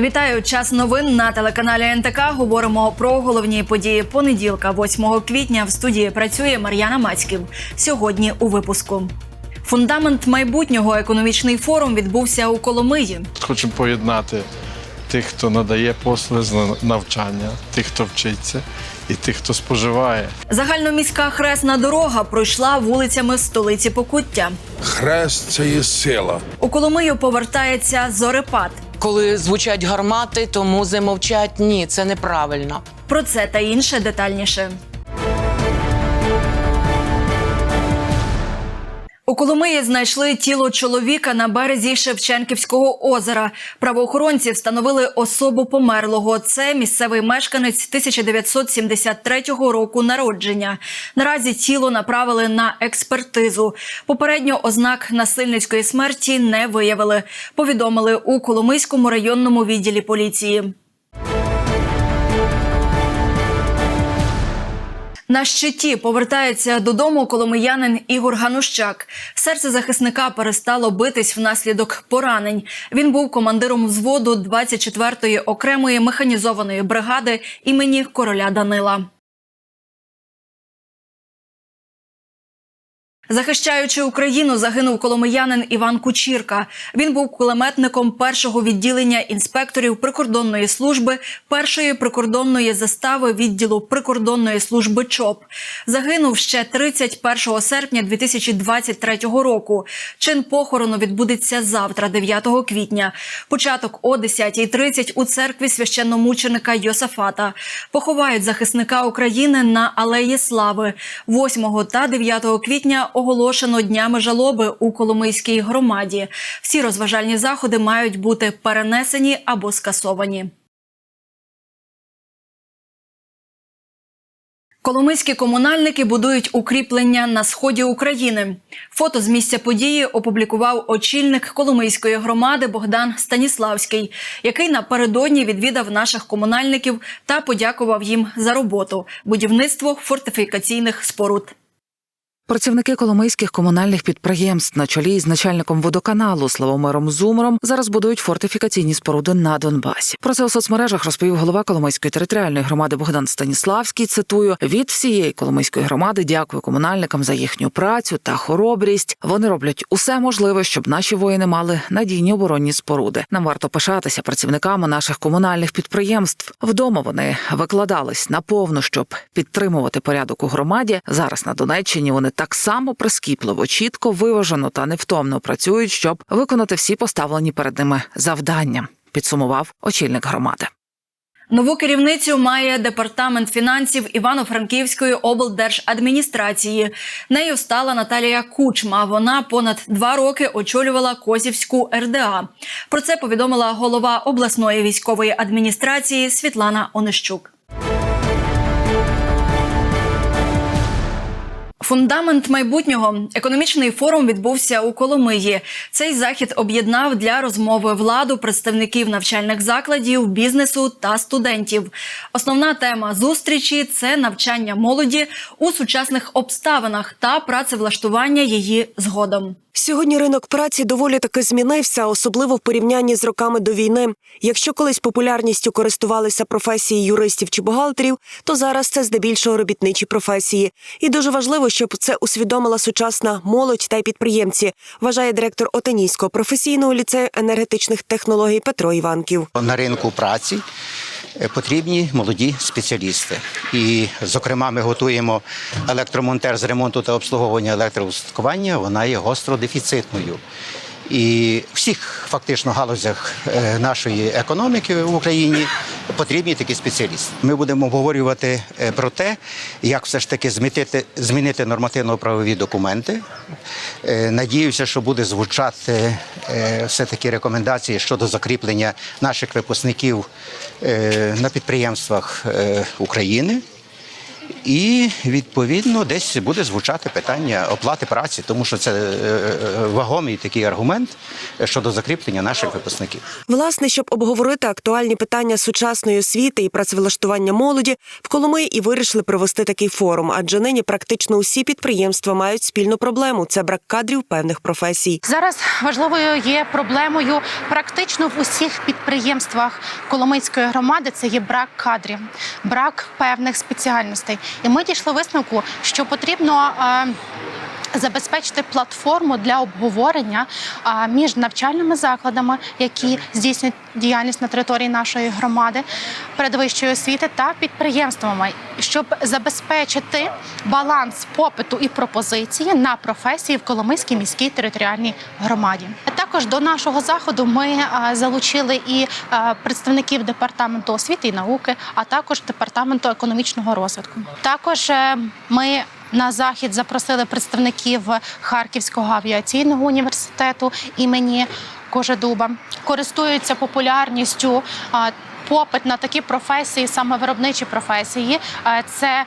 Вітаю час новин на телеканалі НТК. Говоримо про головні події понеділка, 8 квітня. В студії працює Мар'яна Мацьків. Сьогодні у випуску. Фундамент майбутнього економічний форум відбувся у Коломиї. Хочемо поєднати тих, хто надає послуги з навчання, тих, хто вчиться, і тих, хто споживає. Загальноміська хресна дорога пройшла вулицями столиці Покуття. Хрест це є сила. У Коломию повертається зорепад. Коли звучать гармати, тому замовчать. Ні, це неправильно. Про це та інше детальніше. У Коломиї знайшли тіло чоловіка на березі Шевченківського озера. Правоохоронці встановили особу померлого. Це місцевий мешканець 1973 року народження. Наразі тіло направили на експертизу. Попередньо ознак насильницької смерті не виявили. Повідомили у Коломийському районному відділі поліції. На щиті повертається додому коломиянин Ігор Ганущак. Серце захисника перестало битись внаслідок поранень. Він був командиром взводу 24-ї окремої механізованої бригади імені короля Данила. Захищаючи Україну, загинув коломиянин Іван Кучірка. Він був кулеметником першого відділення інспекторів прикордонної служби першої прикордонної застави відділу прикордонної служби ЧОП. Загинув ще 31 серпня 2023 року. Чин похорону відбудеться завтра, 9 квітня. Початок о 10.30 у церкві священномученика Йосафата. Поховають захисника України на Алеї Слави. 8 та 9 квітня оголошено днями жалоби у Коломийській громаді. Всі розважальні заходи мають бути перенесені або скасовані. Коломийські комунальники будують укріплення на сході України. Фото з місця події опублікував очільник Коломийської громади Богдан Станіславський, який напередодні відвідав наших комунальників та подякував їм за роботу будівництво фортифікаційних споруд. Працівники коломийських комунальних підприємств на чолі з начальником водоканалу Славомиром Зумером зараз будують фортифікаційні споруди на Донбасі. Про це у соцмережах розповів голова Коломийської територіальної громади Богдан Станіславський. Цитую від всієї Коломийської громади. Дякую комунальникам за їхню працю та хоробрість. Вони роблять усе можливе, щоб наші воїни мали надійні оборонні споруди. Нам варто пишатися працівниками наших комунальних підприємств. Вдома вони викладались наповну, щоб підтримувати порядок у громаді. Зараз на Донеччині вони так само прискіпливо, чітко виважено та невтомно працюють, щоб виконати всі поставлені перед ними завдання. Підсумував очільник громади. Нову керівницю має департамент фінансів Івано-Франківської облдержадміністрації. Нею стала Наталія Кучма. Вона понад два роки очолювала Козівську РДА. Про це повідомила голова обласної військової адміністрації Світлана Онищук. Фундамент майбутнього економічний форум відбувся у Коломиї. Цей захід об'єднав для розмови владу, представників навчальних закладів, бізнесу та студентів. Основна тема зустрічі це навчання молоді у сучасних обставинах та працевлаштування її згодом. Сьогодні ринок праці доволі таки змінився, особливо в порівнянні з роками до війни. Якщо колись популярністю користувалися професії юристів чи бухгалтерів, то зараз це здебільшого робітничі професії. І дуже важливо, щоб це усвідомила сучасна молодь та й підприємці, вважає директор Отенійського професійного ліцею енергетичних технологій Петро Іванків. на ринку праці потрібні молоді спеціалісти. І, зокрема, ми готуємо електромонтер з ремонту та обслуговування електроустаткування. Вона є гостро дефіцитною. І всіх фактично галузях е, нашої економіки в Україні потрібні такі спеціалісти. Ми будемо обговорювати е, про те, як все ж таки змінити, змінити нормативно-правові документи. Е, Надіюся, що буде звучати е, все-таки рекомендації щодо закріплення наших випускників на підприємствах України. І відповідно десь буде звучати питання оплати праці, тому що це е, е, вагомий такий аргумент щодо закріплення наших випускників. Власне, щоб обговорити актуальні питання сучасної освіти і працевлаштування молоді, в Коломиї і вирішили провести такий форум, адже нині практично усі підприємства мають спільну проблему це брак кадрів певних професій. Зараз важливою є проблемою практично в усіх підприємствах Коломийської громади. Це є брак кадрів, брак певних спеціальностей. І ми дійшли висновку, що потрібно. Забезпечити платформу для обговорення між навчальними закладами, які здійснюють діяльність на території нашої громади, передвищої освіти та підприємствами, щоб забезпечити баланс попиту і пропозиції на професії в Коломийській міській територіальній громаді. Також до нашого заходу ми залучили і представників департаменту освіти і науки, а також департаменту економічного розвитку. Також е, ми на захід запросили представників Харківського авіаційного університету імені Кожедуба. Користуються популярністю. Попит на такі професії, саме виробничі професії, це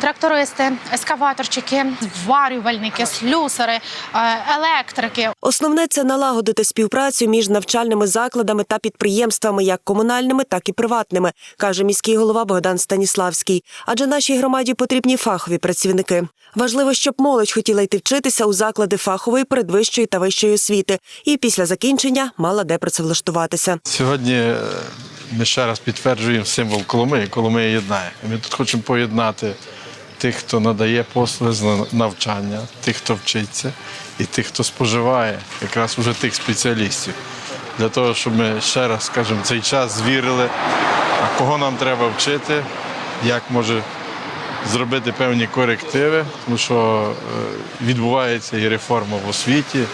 трактористи, ескаваторчики, зварювальники, слюсари, е, електрики. Основне це налагодити співпрацю між навчальними закладами та підприємствами, як комунальними, так і приватними, каже міський голова Богдан Станіславський. Адже нашій громаді потрібні фахові працівники. Важливо, щоб молодь хотіла йти вчитися у заклади фахової, передвищої та вищої освіти, і після закінчення мала де працевлаштуватися. Сьогодні е, ми ще раз підтверджуємо символ Коломиї. Коломия єднає. Ми тут хочемо поєднати тих, хто надає послуги з навчання, тих, хто вчиться, і тих, хто споживає, якраз уже тих спеціалістів. Для того, щоб ми ще раз, скажімо, цей час звірили, а кого нам треба вчити, як може зробити певні корективи, тому що е, відбувається і реформа в освіті,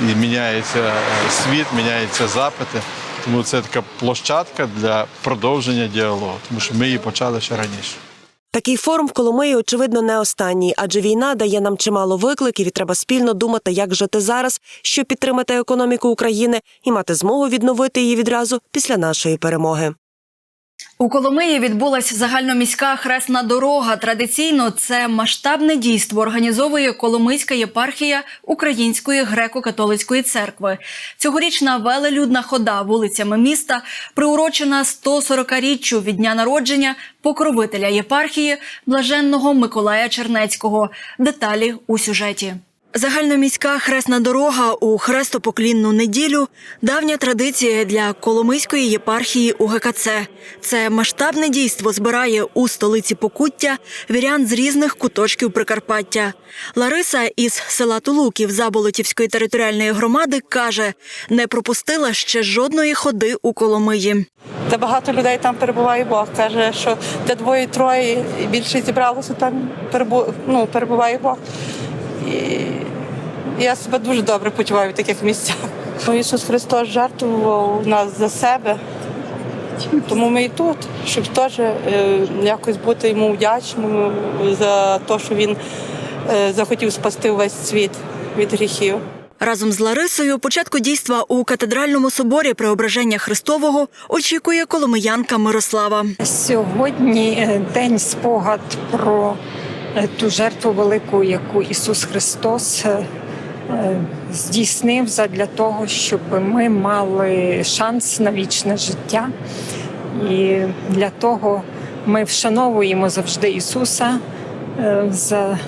і міняється е, світ, міняються запити. Тому це така площадка для продовження діалогу, тому що ми її почали ще раніше. Такий форум в Коломиї, очевидно, не останній, адже війна дає нам чимало викликів, і треба спільно думати, як жити зараз, щоб підтримати економіку України і мати змогу відновити її відразу після нашої перемоги. У Коломиї відбулася загальноміська хресна дорога. Традиційно це масштабне дійство організовує Коломийська єпархія Української греко-католицької церкви. Цьогорічна велелюдна хода вулицями міста приурочена 140-річчю від дня народження покровителя єпархії блаженного Миколая Чернецького. Деталі у сюжеті. Загальноміська хресна дорога у хрестопоклінну неділю давня традиція для Коломийської єпархії УГКЦ. Це масштабне дійство збирає у столиці Покуття вірян з різних куточків Прикарпаття. Лариса із села Тулуків Заболотівської територіальної громади каже, не пропустила ще жодної ходи у Коломиї. Де багато людей там перебуває Бог. Каже, що де двоє-троє більше зібралося, там ну, перебуває Бог. І я себе дуже добре почуваю в таких місцях. Ну, Ісус Христос жертвував нас за себе, тому ми і тут, щоб теж е, якось бути йому вдячним за те, що він е, захотів спасти увесь світ від гріхів. Разом з Ларисою початку дійства у катедральному соборі Преображення Христового очікує коломиянка Мирослава. Сьогодні е, день спогад про ту жертву велику, яку Ісус Христос здійснив задля того, щоб ми мали шанс на вічне життя. І для того ми вшановуємо завжди Ісуса е, за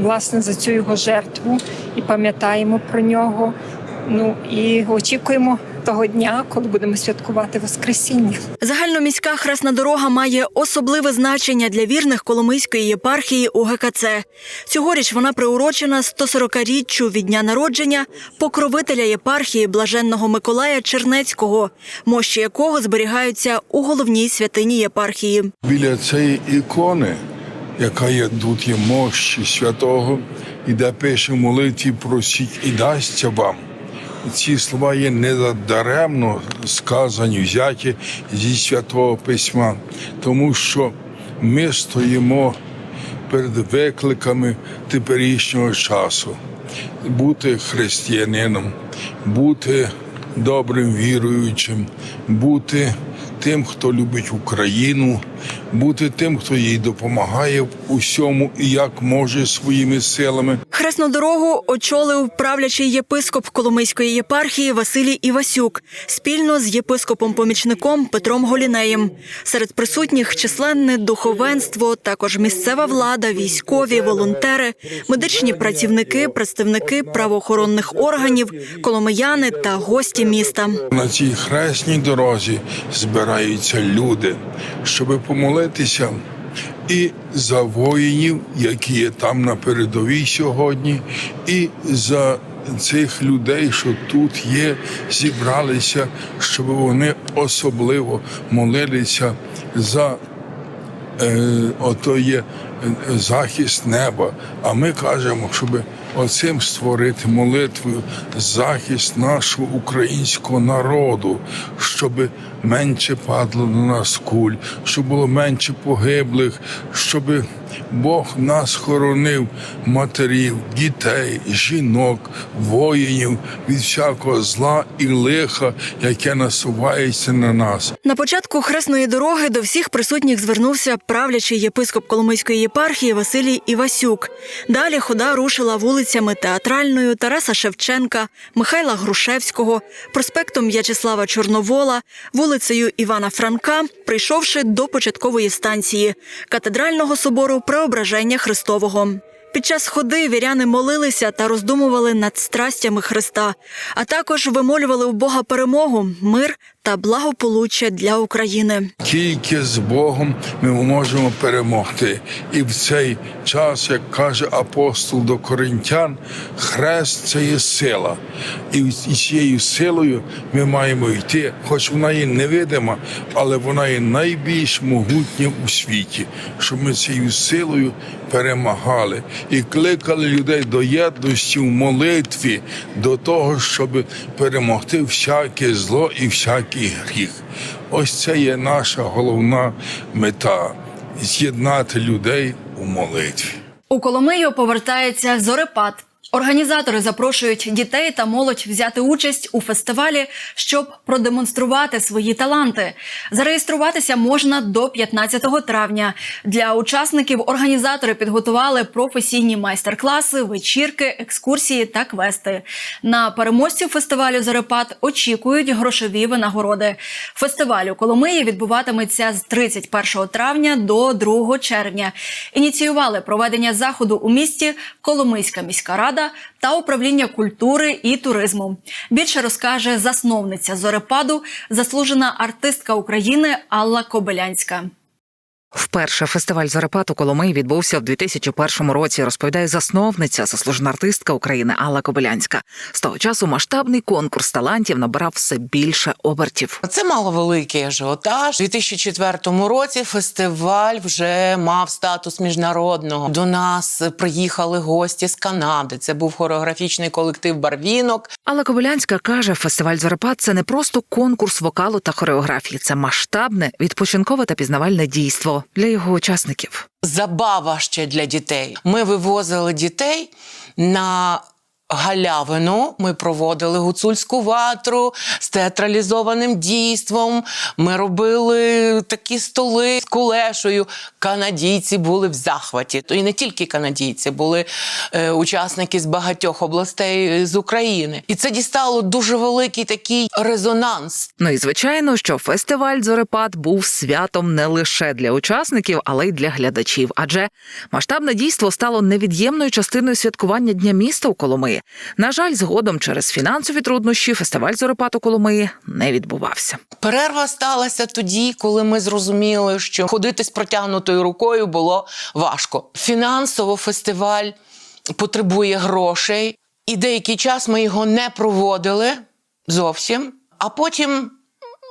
власне за цю його жертву і пам'ятаємо про нього. Ну і очікуємо того дня, коли будемо святкувати Воскресіння. Загальноміська хресна дорога має особливе значення для вірних Коломийської єпархії УГКЦ. Цьогоріч вона приурочена 140-річчю від дня народження покровителя єпархії блаженного Миколая Чернецького, мощі якого зберігаються у головній святині єпархії. Біля цієї ікони, яка є тут є мощі святого, і де пише молитві просіть і дасться вам. Ці слова є недаремно сказані, взяті зі святого письма, тому що ми стоїмо перед викликами теперішнього часу. Бути християнином, бути добрим віруючим, бути тим, хто любить Україну, бути тим, хто їй допомагає в усьому і як може своїми силами. Хресну дорогу очолив правлячий єпископ Коломийської єпархії Василій Івасюк спільно з єпископом-помічником Петром Голінеєм. Серед присутніх численне духовенство, також місцева влада, військові, волонтери, медичні працівники, представники правоохоронних органів, коломияни та гості міста. На цій хресній дорозі збираються люди, щоб помолитися і за воїнів, які є там на передовій сьогодні, і за цих людей, що тут є, зібралися, щоб вони особливо молилися за е, ото є е, захист неба. А ми кажемо, щоб оцим створити молитвою захист нашого українського народу, щоб менше падло на нас куль, щоб було менше погиблих, щоб Бог нас хоронив матерів, дітей, жінок, воїнів від всякого зла і лиха, яке насувається на нас. На початку хресної дороги до всіх присутніх звернувся правлячий єпископ Коломийської єпархії Василій Івасюк. Далі хода рушила вулицями Театральною Тараса Шевченка, Михайла Грушевського, проспектом В'ячеслава Чорновола, вулицею Івана Франка, прийшовши до початкової станції катедрального собору Преображення Христового. Під час ходи віряни молилися та роздумували над страстями Христа, а також вимолювали у Бога перемогу, мир та благополуччя для України. Тільки з Богом ми можемо перемогти. І в цей час, як каже апостол до коринтян, хрест це є сила. І цією силою ми маємо йти, хоч вона є невидима, але вона є найбільш могутня у світі, щоб ми цією силою перемагали і кликали людей до єдності в молитві, до того, щоб перемогти всяке зло і всякий гріх. Ось це є наша головна мета з'єднати людей у молитві. У Коломию повертається зорепад. Організатори запрошують дітей та молодь взяти участь у фестивалі, щоб продемонструвати свої таланти. Зареєструватися можна до 15 травня. Для учасників організатори підготували професійні майстер-класи, вечірки, екскурсії та квести. На переможців фестивалю Зорепад очікують грошові винагороди. Фестиваль у Коломиї відбуватиметься з 31 травня до 2 червня. Ініціювали проведення заходу у місті Коломийська міська рада та управління культури і туризму. Більше розкаже засновниця зорепаду, заслужена артистка України Алла Кобилянська. Вперше фестиваль «Зорепад» у Коломиї відбувся в 2001 році. Розповідає засновниця, заслужена артистка України Алла Кобилянська. З того часу масштабний конкурс талантів набирав все більше обертів. Це маловеликий ажіотаж. У 2004 році фестиваль вже мав статус міжнародного. До нас приїхали гості з Канади. Це був хореографічний колектив Барвінок. Алла Кобилянська каже, фестиваль «Зорепад» – це не просто конкурс вокалу та хореографії, це масштабне, відпочинкове та пізнавальне дійство для його учасників. Забава ще для дітей. Ми вивозили дітей на галявину. Ми проводили гуцульську ватру з театралізованим дійством. Ми робили такі столи з кулешою. Канадійці були в захваті. І не тільки канадійці, були е, учасники з багатьох областей е, з України. І це дістало дуже великий такий резонанс. Ну і звичайно, що фестиваль «Зорепад» був святом не лише для учасників, але й для глядачів. Адже масштабне дійство стало невід'ємною частиною святкування Дня міста у Коломиї. На жаль, згодом через фінансові труднощі фестиваль Зоропату Коломиї не відбувався. Перерва сталася тоді, коли ми зрозуміли, що ходити з протягнутою рукою було важко. Фінансово фестиваль потребує грошей, і деякий час ми його не проводили зовсім. А потім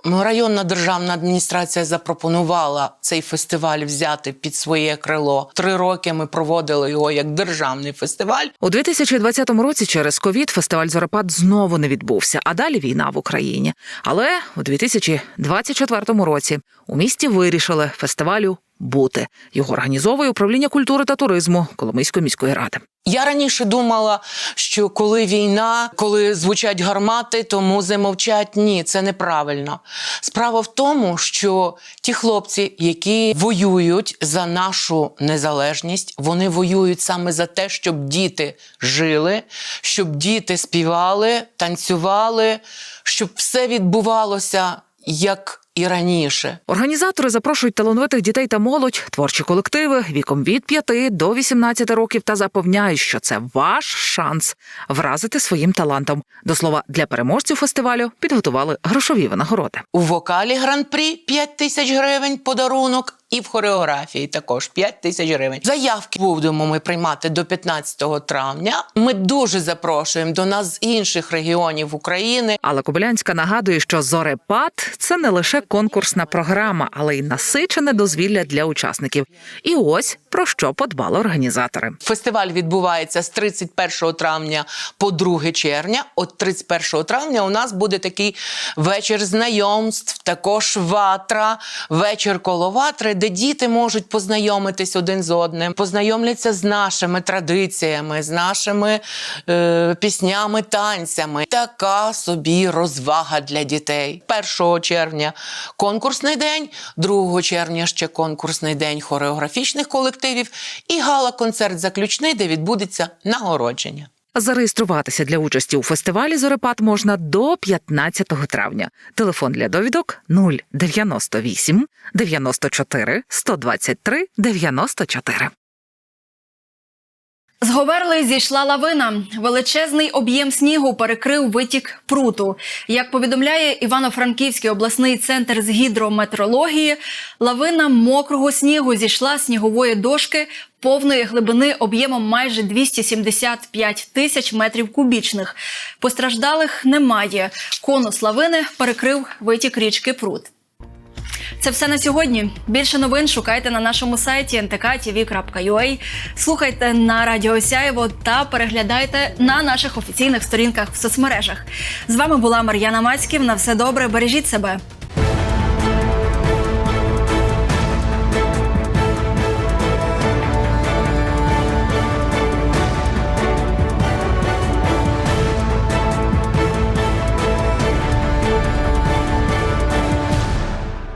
районна державна адміністрація запропонувала цей фестиваль взяти під своє крило. Три роки ми проводили його як державний фестиваль. У 2020 році через ковід фестиваль Зоропад знову не відбувся, а далі війна в Україні. Але у 2024 році у місті вирішили фестивалю бути. Його організовує управління культури та туризму Коломийської міської ради. Я раніше думала, що коли війна, коли звучать гармати, то музи мовчать. Ні, це неправильно. Справа в тому, що ті хлопці, які воюють за нашу незалежність, вони воюють саме за те, щоб діти жили, щоб діти співали, танцювали, щоб все відбувалося як і раніше. Організатори запрошують талановитих дітей та молодь, творчі колективи віком від 5 до 18 років та запевняють, що це ваш шанс вразити своїм талантом. До слова, для переможців фестивалю підготували грошові винагороди. У вокалі гран-прі 5 тисяч гривень подарунок. І в хореографії також 5 тисяч гривень. Заявки будемо ми приймати до 15 травня. Ми дуже запрошуємо до нас з інших регіонів України. Але Кобилянська нагадує, що зорепад це не лише конкурсна програма, але й насичене дозвілля для учасників. І ось про що подбали організатори. Фестиваль відбувається з 31 травня по 2 червня. От 31 травня у нас буде такий вечір знайомств, також ватра, вечір коло ватри, де діти можуть познайомитись один з одним, познайомляться з нашими традиціями, з нашими е, піснями, танцями. Така собі розвага для дітей. 1 червня конкурсний день, 2 червня ще конкурсний день хореографічних колективів і гала-концерт заключний, де відбудеться нагородження. Зареєструватися для участі у фестивалі Зорепад можна до 15 травня. Телефон для довідок 098 94 123 94. З Говерли зійшла лавина. Величезний об'єм снігу перекрив витік пруту. Як повідомляє Івано-Франківський обласний центр з гідрометрології, лавина мокрого снігу зійшла з снігової дошки повної глибини об'ємом майже 275 тисяч метрів кубічних. Постраждалих немає. Конус лавини перекрив витік річки Прут. Це все на сьогодні. Більше новин шукайте на нашому сайті ntk.tv.ua, слухайте на Радіо Сяєво та переглядайте на наших офіційних сторінках в соцмережах. З вами була Мар'яна Мацьків. На все добре, бережіть себе.